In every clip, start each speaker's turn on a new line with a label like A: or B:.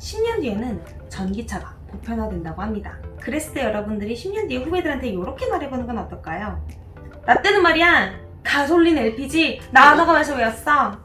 A: 10년 뒤에는 전기차가 보편화된다고 합니다. 그랬을 때 여러분들이 10년 뒤에 후배들한테 이렇게 말해보는 건 어떨까요? 나 때는 말이야 가솔린 LPG 나 하나가면서 외웠어.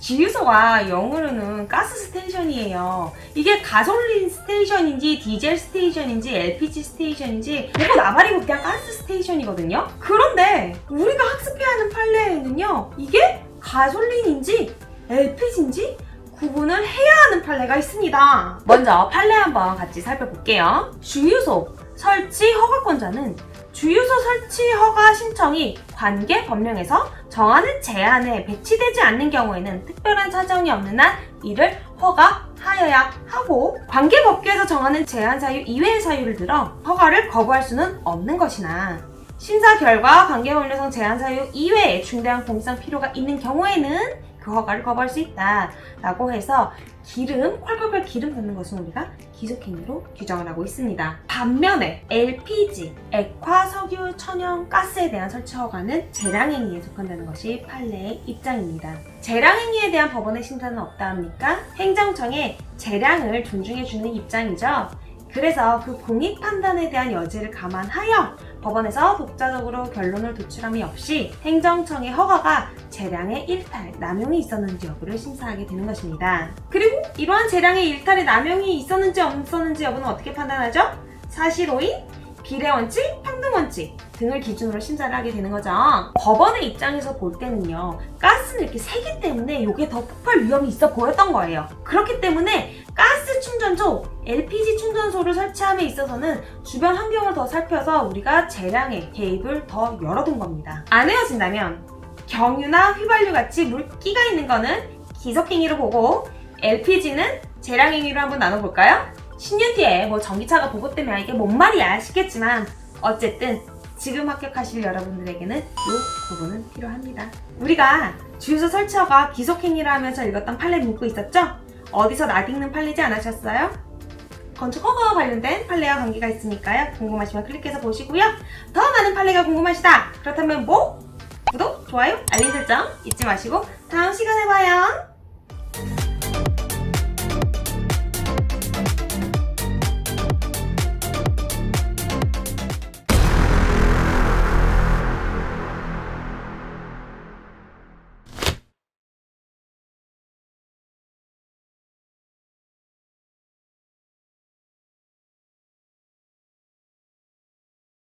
A: 주유소가 영어로는 가스 스테이션이에요. 이게 가솔린 스테이션인지 디젤 스테이션인지 LPG 스테이션인지 뭐고 나발이고 그냥 가스 스테이션이거든요. 그런데 우리가 학습해야 하는 판례에는요. 이게 가솔린인지 LPG인지 구분을 해야 하는 판례가 있습니다. 먼저 판례 한번 같이 살펴볼게요. 주유소 설치 허가권자는 주유소 설치 허가 신청이 관계 법령에서 정하는 제한에 배치되지 않는 경우에는 특별한 사정이 없는 한 이를 허가하여야 하고 관계 법규에서 정하는 제한 사유 이외의 사유를 들어 허가를 거부할 수는 없는 것이나 심사 결과 관계 법률상 제한 사유 이외에 중대한 공익상 필요가 있는 경우에는 그 허가를 거부할 수 있다 라고 해서 기름, 콸콸콸 기름 넣는 것은 우리가 기속행위로 규정을 하고 있습니다. 반면에 LPG, 액화, 석유, 천연, 가스에 대한 설치 허가는 재량행위에 속한다는 것이 판례의 입장입니다. 재량행위에 대한 법원의 심사는 없다 합니까? 행정청에 재량을 존중해주는 입장이죠. 그래서 그 공익 판단에 대한 여지를 감안하여 법원에서 독자적으로 결론을 도출함이 없이 행정청의 허가가 재량의 일탈, 남용이 있었는지 여부를 심사하게 되는 것입니다. 그리고 이러한 재량의 일탈에 남용이 있었는지 없었는지 여부는 어떻게 판단하죠? 사실오인, 비례원칙, 평등원칙 등을 기준으로 심사를 하게 되는 거죠. 법원의 입장에서 볼 때는요, 가스는 이렇게 세기 때문에 이게 더 폭발 위험이 있어 보였던 거예요. 그렇기 때문에 가스 충전소, LPG 충전소를 설치함에 있어서는 주변 환경을 더 살펴서 우리가 재량의 개입을 더 열어둔 겁니다. 안 헤어진다면 경유나 휘발유 같이 물기가 있는 거는 기속행위로 보고 LPG는 재량행위로 한번 나눠볼까요? 10년 뒤에 뭐 전기차가 보급되면 이게 뭔 말이야 싶겠지만 어쨌든 지금 합격하실 여러분들에게는 이 부분은 필요합니다. 우리가 주유소 설치허가 기속행위를 하면서 읽었던 판례 문구 있었죠? 어디서 낯익는 판례지 않으셨어요? 건축 허가와 관련된 판례와 관계가 있으니까요. 궁금하시면 클릭해서 보시고요. 더 많은 판례가 궁금하시다. 그렇다면 뭐? 구독, 좋아요, 알림 설정 잊지 마시고 다음 시간에 봐요.